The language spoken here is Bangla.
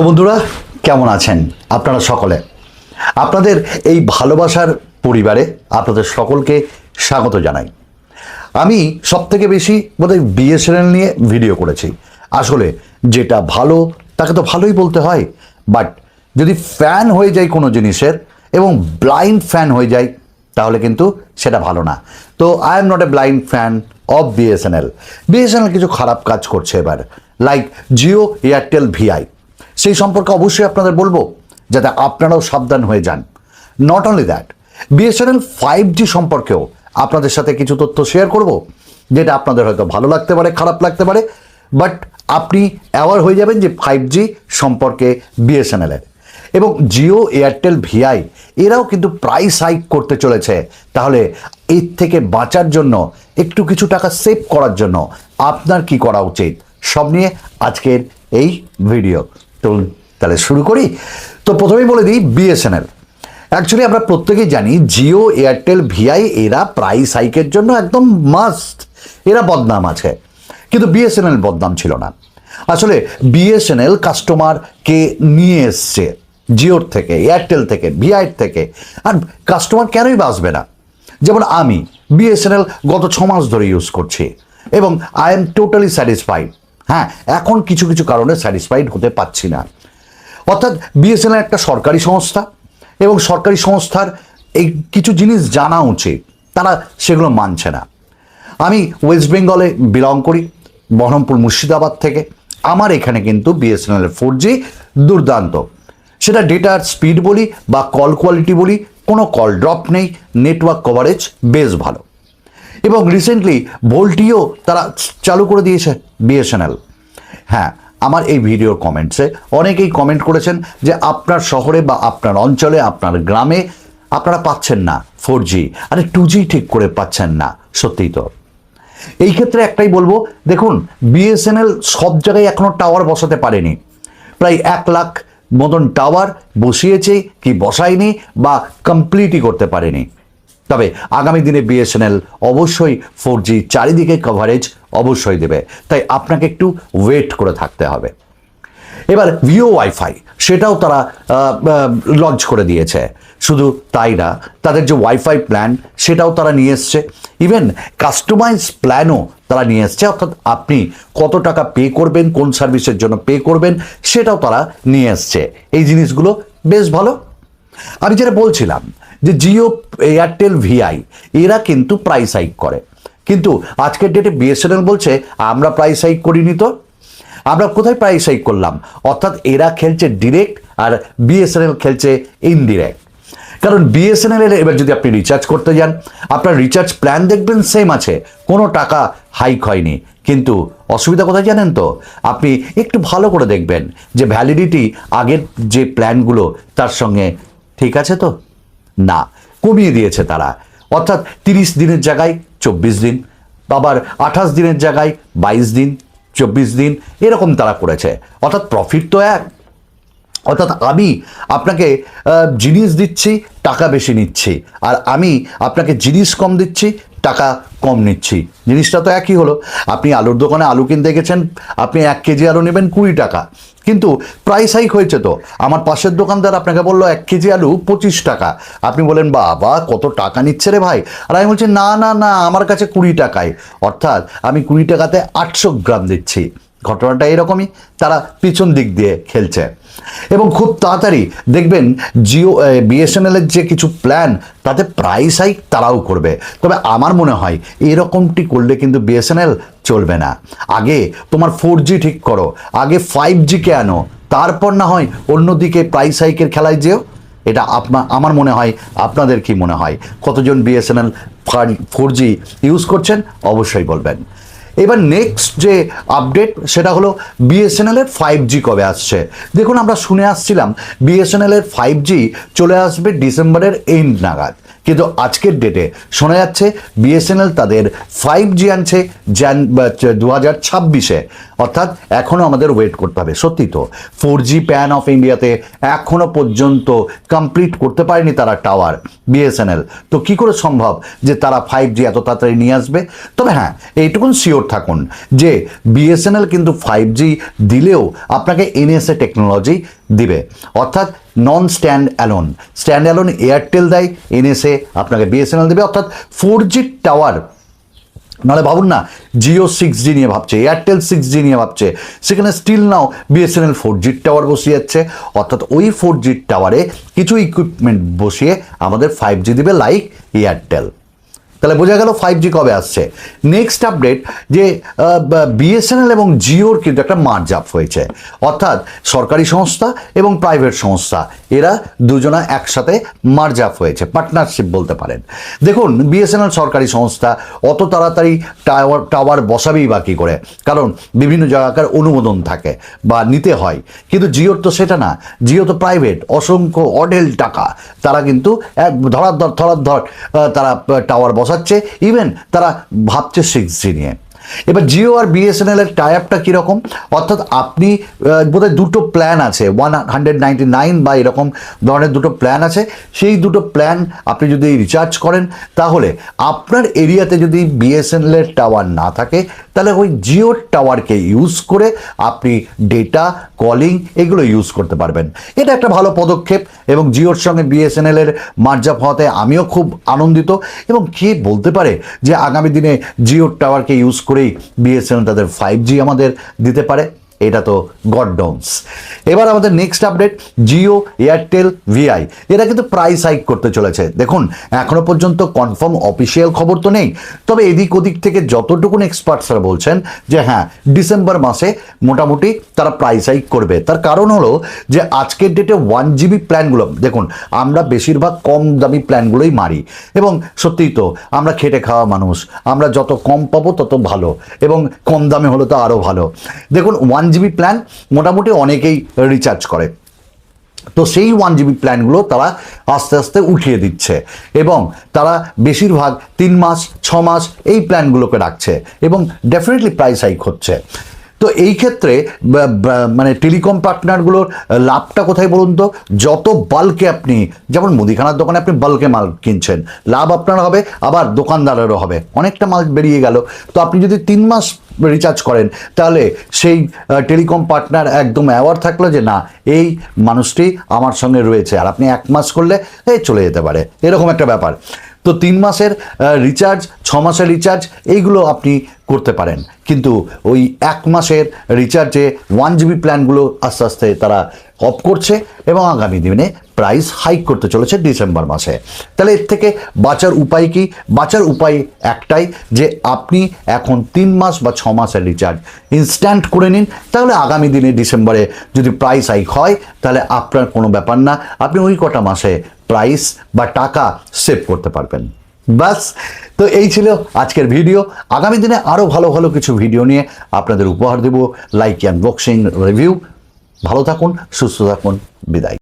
তো বন্ধুরা, কেমন আছেন? আপনারা সকলে। আপনাদের এই ভালোবাসার পরিবারে আপনাদের সকলকে স্বাগত জানাই। আমি সব থেকে বেশি বোধহয় বিএসএনএল নিয়ে ভিডিও করেছি। আসলে যেটা ভালো, তাকে তো ভালোই বলতে হয়। বাট যদি ফ্যান হয়ে যায় কোনো জিনিসের এবং ব্লাইন্ড ফ্যান হয়ে যায়, তাহলে কিন্তু সেটা ভালো না। তো I am not a blind fan of BSNL BSNL কিছু খারাপ কাজ করছে এবার। লাইক জিও এয়ারটেল ভিআই সেই সম্পর্কে অবশ্যই আপনাদের বলব, যাতে আপনারাও সাবধান হয়ে যান। Not only that BSNL five G সম্পর্কেও আপনাদের সাথে কিছু তথ্য শেয়ার করব, যেটা আপনাদের হয়তো ভালো লাগতে পারে, খারাপ লাগতে পারে বাট আপনি অ্যাওয়ার হয়ে যাবেন যে ফাইভ জি সম্পর্কে বিএসএনএলের এবং জিও এয়ারটেল ভিআই এরাও কিন্তু প্রাইস হাইক করতে চলেছে। তাহলে এর থেকে বাঁচার জন্য, একটু কিছু টাকা সেভ করার জন্য আপনার কি করা উচিত? সব নিয়ে আজকের এই ভিডিও তো তাহলে শুরু করি। তো প্রথমেই বলে দিই বিএসএনএল অ্যাকচুয়ালি আমরা প্রত্যেকেই জানি জিও এয়ারটেল ভিআই এরা প্রাইস হাইকের জন্য একদম মাস্ট এরা বদনাম আছে। কিন্তু বিএসএনএল বদনাম ছিল না। আসলে বিএসএনএল কাস্টমারকে নিয়ে এসছে জিওর থেকে এয়ারটেল থেকে ভিআইয়ের থেকে। আর কাস্টমার কেনই বাঁচবে না? যেমন আমি বিএসএনএল গত ছ মাস ধরে ইউজ করছি। এবং আই এম টোটালি স্যাটিসফাইড হ্যাঁ এখন কিছু কিছু কারণে স্যাটিসফাইড হতে পারছি না। অর্থাৎ বিএসএনএল একটা সরকারি সংস্থা এবং সরকারি সংস্থার এই কিছু জিনিস জানা উচিত, তারা সেগুলো মানছে না। আমি ওয়েস্ট বেঙ্গলে বিলং করি, বহরমপুর মুর্শিদাবাদ থেকে। আমার এখানে কিন্তু বিএসএনএল ফোর জি দুর্দান্ত। সেটা ডেটার স্পিড বলি বা কল কোয়ালিটি বলি, কোনো কল ড্রপ নেই নেটওয়ার্ক কভারেজ বেশ ভালো। এবং রিসেন্টলি ভোল্টিও তারা চালু করে দিয়েছে বিএসএনএল হ্যাঁ আমার এই ভিডিওর কমেন্টসে অনেকেই কমেন্ট করেছেন যে আপনার শহরে বা আপনার অঞ্চলে, আপনার গ্রামে আপনারা পাচ্ছেন না ফোর জি আরে টু জি ঠিক করে পাচ্ছেন না, সত্যিই তো। এই ক্ষেত্রে একটাই বলব, দেখুন বিএসএনএল সব জায়গায় এখনও টাওয়ার বসাতে পারেনি। প্রায় এক লাখ মতন টাওয়ার বসিয়েছে কি বসায়নি বা কমপ্লিটই করতে পারেনি। তবে আগামী দিনে বিএসএনএল অবশ্যই ফোর জি চারিদিকে কভারেজ অবশ্যই দেবে। তাই আপনাকে একটু ওয়েট করে থাকতে হবে। এবার ভিও ওয়াইফাই সেটাও তারা লঞ্চ করে দিয়েছে। শুধু তাই না, তাদের যে ওয়াইফাই প্ল্যান সেটাও তারা নিয়ে এসছে। ইভেন কাস্টমাইজ প্ল্যানও তারা নিয়ে এসছে। অর্থাৎ আপনি কত টাকা পে করবেন, কোন সার্ভিসের জন্য পে করবেন, সেটাও তারা নিয়ে এসছে। এই জিনিসগুলো বেশ ভালো। আমি যেটা বলছিলাম যে জিও এয়ারটেল ভিআই, এরা কিন্তু প্রাইস হাইক করে। কিন্তু আজকের ডেটে বিএসএনএল বলছে, আমরা প্রাইস হাইক করিনি তো। আমরা কোথায় প্রাইস হাইক করলাম? অর্থাৎ এরা খেলছে ডিরেক্ট আর বিএসএনএল খেলছে ইনডিরেক্ট কারণ বিএসএনএল এর এবার যদি আপনি রিচার্জ করতে যান, আপনার রিচার্জ প্ল্যান দেখবেন সেম আছে, কোনো টাকা হাইক হয়নি। কিন্তু অসুবিধা কোথায় জানেন তো? আপনি একটু ভালো করে দেখবেন যে ভ্যালিডিটি আগের যে প্ল্যানগুলো তার সঙ্গে ঠিক আছে তো? না। কমিয়ে দিয়েছে তারা। অর্থাৎ তিরিশ দিনের জায়গায় চব্বিশ দিন, আবার আঠাশ দিনের জায়গায় বাইশ দিন, চব্বিশ দিন, এরকম তারা করেছে। অর্থাৎ প্রফিট তো এক। অর্থাৎ আমি আপনাকে জিনিস দিচ্ছি, টাকা বেশি নিচ্ছি। আর আমি আপনাকে জিনিস কম দিচ্ছি টাকা কম নিচ্ছি। জিনিসটা তো একই হলো। আপনি আলুর দোকানে আলু কিনতে গেছেন, আপনি এক কেজি আলু নেবেন কুড়ি টাকা। কিন্তু প্রাইস হাইক হয়েছে তো। আমার পাশের দোকানদার আপনাকে বলল, এক কেজি আলু পঁচিশ টাকা। আপনি বলেন, বাবা, কত টাকা নিচ্ছে রে ভাই? আর আমি বলছি, না না না, আমার কাছে কুড়ি টাকায়। অর্থাৎ আমি কুড়ি টাকাতে আটশো গ্রাম দিচ্ছি। ঘটনাটা এরকমই, তারা পিছন দিক দিয়ে খেলছে। এবং খুব তাড়াতাড়ি দেখবেন জিও বিএসএনএল এর যে কিছু প্ল্যান তাতে প্রাইস হাইক তারাও করবে। তবে আমার মনে হয় এরকমটি করলে কিন্তু বিএসএনএল চলবে না। আগে তোমার ফোর জি ঠিক করো, আগে ফাইভ জিকে আনো, তারপর না হয় অন্যদিকে প্রাইস হাইকের খেলায় যেও। এটা আপনা, আমার মনে হয়, আপনাদের কি মনে হয়? কতজন বিএসএনএল ফোর জি ইউজ করছেন? অবশ্যই বলবেন। এবার নেক্সট যে আপডেট সেটা হলো বিএসএনএলের ফাইভ জি কবে আসছে? দেখুন, আমরা শুনে আসছিলাম বিএসএনএলের ফাইভ জি চলে আসবে ডিসেম্বরের এন্ড নাগাদ। কিন্তু আজকের ডেটে শোনা যাচ্ছে বিএসএনএল তাদের ফাইভ জি আনছে জ্যান দু হাজার ছাব্বিশে। অর্থাৎ এখনও আমাদের ওয়েট করতে হবে। সত্যি তো ফোর জি প্যান অফ ইন্ডিয়াতে এখনও পর্যন্ত কমপ্লিট করতে পারেনি তারা টাওয়ার বিএসএনএল তো কি করে সম্ভব যে তারা ফাইভ জি এত তাড়াতাড়ি নিয়ে আসবে? তবে হ্যাঁ এইটুকুন শিওর থাকুন যে বিএসএনএল কিন্তু ফাইভ জি দিলেও আপনাকে এনএসএ টেকনোলজি দিবে। অর্থাৎ non stand alone stand alone Airtel দেয়, এনএসএ আপনাকে বিএসএনএল দেবে। অর্থাৎ ফোর জি টাওয়ার নাহলে ভাবুন না জিও সিক্স জি নিয়ে ভাবছে এয়ারটেল সিক্স জি নিয়ে ভাবছে। সেখানে স্টিল নাও বিএসএনএল ফোর জির টাওয়ার বসিয়ে যাচ্ছে। অর্থাৎ ওই ফোর জির টাওয়ারে কিছু ইকুইপমেন্ট বসিয়ে আমাদের ফাইভ জি দিবে লাইক এয়ারটেল তাহলে বোঝা গেল ফাইভ জি কবে আসছে। নেক্সট আপডেট যে বিএসএনএল এবং জিওর কিন্তু একটা মার্জ আপ হয়েছে। অর্থাৎ সরকারি সংস্থা এবং প্রাইভেট সংস্থা এরা দুজনা একসাথে মার্জ আপ হয়েছে পার্টনারশিপ বলতে পারেন। দেখুন বিএসএনএল সরকারি সংস্থা অত তাড়াতাড়ি টাওয়ার টাওয়ার বসাবেই বা কী করে? কারণ বিভিন্ন জায়গাকার অনুমোদন থাকে বা নিতে হয়। কিন্তু জিওর তো সেটা না। জিও তো প্রাইভেট অসংখ্য অডেল টাকা। তারা কিন্তু এক ধরার ধর ধরার ধর আহ, তারা টাওয়ার বসাচ্ছে ইভেন তারা ভাবছে সিক্স জি নিয়ে। এবার জিও আর বিএসএনএল এর টাই আপটা কীরকম? অর্থাৎ আপনি বোধহয় দুটো প্ল্যান আছে ওয়ান হান্ড্রেড নাইনটি নাইন বা এরকম ধরনের দুটো প্ল্যান আছে। সেই দুটো প্ল্যান আপনি যদি রিচার্জ করেন, তাহলে আপনার এরিয়াতে যদি বিএসএনএল এর টাওয়ার না থাকে, তাহলে ওই জিওর টাওয়ারকে ইউজ করে আপনি ডেটা কলিং এগুলো ইউজ করতে পারবেন। এটা একটা ভালো পদক্ষেপ এবং জিওর সঙ্গে বিএসএনএল এর মার্জাপ হওয়াতে আমিও খুব আনন্দিত এবং কে বলতে পারে যে আগামী দিনে জিওর টাওয়ারকে ইউজ করেই বিএসএনএল তাদের ফাইভ জি আমাদের দিতে পারে। এটা তো গড ডোনস এবার আমাদের next update Jio Airtel VI এরা কিন্তু প্রাইস হাইক করতে চলেছে। দেখুন, এখনও পর্যন্ত কনফার্ম অফিসিয়াল খবর তো নেই। তবে এদিক ওদিক থেকে যতটুকুন এক্সপার্টসরা বলছেন যে হ্যাঁ ডিসেম্বর মাসে মোটামুটি তারা প্রাইস হাইক করবে। তার কারণ হলো যে, আজকের ডেটে ওয়ান জিবি প্ল্যানগুলো দেখুন, আমরা বেশিরভাগ কম দামি প্ল্যানগুলোই মারি। এবং সত্যিই তো, আমরা খেটে খাওয়া মানুষ, আমরা যত কম পাবো তত ভালো, এবং কম দামে হলে তো আরও ভালো। দেখুন ওয়ান জিবি প্ল্যান মোটামুটি অনেকেই রিচার্জ করে। তো সেই ওয়ান জিবি প্ল্যানগুলো তারা আস্তে আস্তে উঠিয়ে দিচ্ছে এবং তারা বেশিরভাগ তিন মাস, ছ মাস এই প্ল্যানগুলোকে রাখছে এবং ডেফিনেটলি প্রাইস হাইক হচ্ছে। তো এই ক্ষেত্রে মানে টেলিকম পার্টনারগুলোর লাভটা কোথায় বলুন তো? যত বাল্কে আপনি, যেমন মুদিখানার দোকানে আপনি বাল্কে মাল কিনছেন, লাভ আপনার হবে, আবার দোকানদারেরও হবে। অনেকটা মাল বেরিয়ে গেল। তো আপনি যদি তিন মাস রিচার্জ করেন, তাহলে সেই টেলিকম পার্টনার একদম অ্যাওয়ার থাকল যে, না, এই মানুষটি আমার সঙ্গে রয়েছে। আর আপনি এক মাস করলে এই চলে যেতে পারে। এরকম একটা ব্যাপার। তো তিন মাসের রিচার্জ ছ মাসের রিচার্জ এইগুলো আপনি করতে পারেন। কিন্তু ওই এক মাসের রিচার্জে ওয়ান জিবি প্ল্যানগুলো আস্তে আস্তে তারা অফ করছে এবং আগামী দিনে প্রাইস হাইক করতে চলেছে ডিসেম্বর মাসে। তাহলে এর থেকে বাঁচার উপায় কি? বাঁচার উপায় একটাই যে আপনি এখন তিন মাস বা ছ মাসের রিচার্জ ইনস্ট্যান্ট করে নিন। তাহলে আগামী দিনে ডিসেম্বরে যদি প্রাইস হাইক হয়, তাহলে আপনার কোনো ব্যাপার না। আপনি ওই কটা মাসে প্রাইস বা টাকা সেভ করতে পারবেন। বাস তো এই ছিল আজকের ভিডিও আগামী দিনে আরও ভালো ভালো কিছু ভিডিও নিয়ে আপনাদের উপহার দেব। লাইক অ্যান্ড বক্সিং রিভিউ ভালো থাকুন, সুস্থ থাকুন। বিদায়।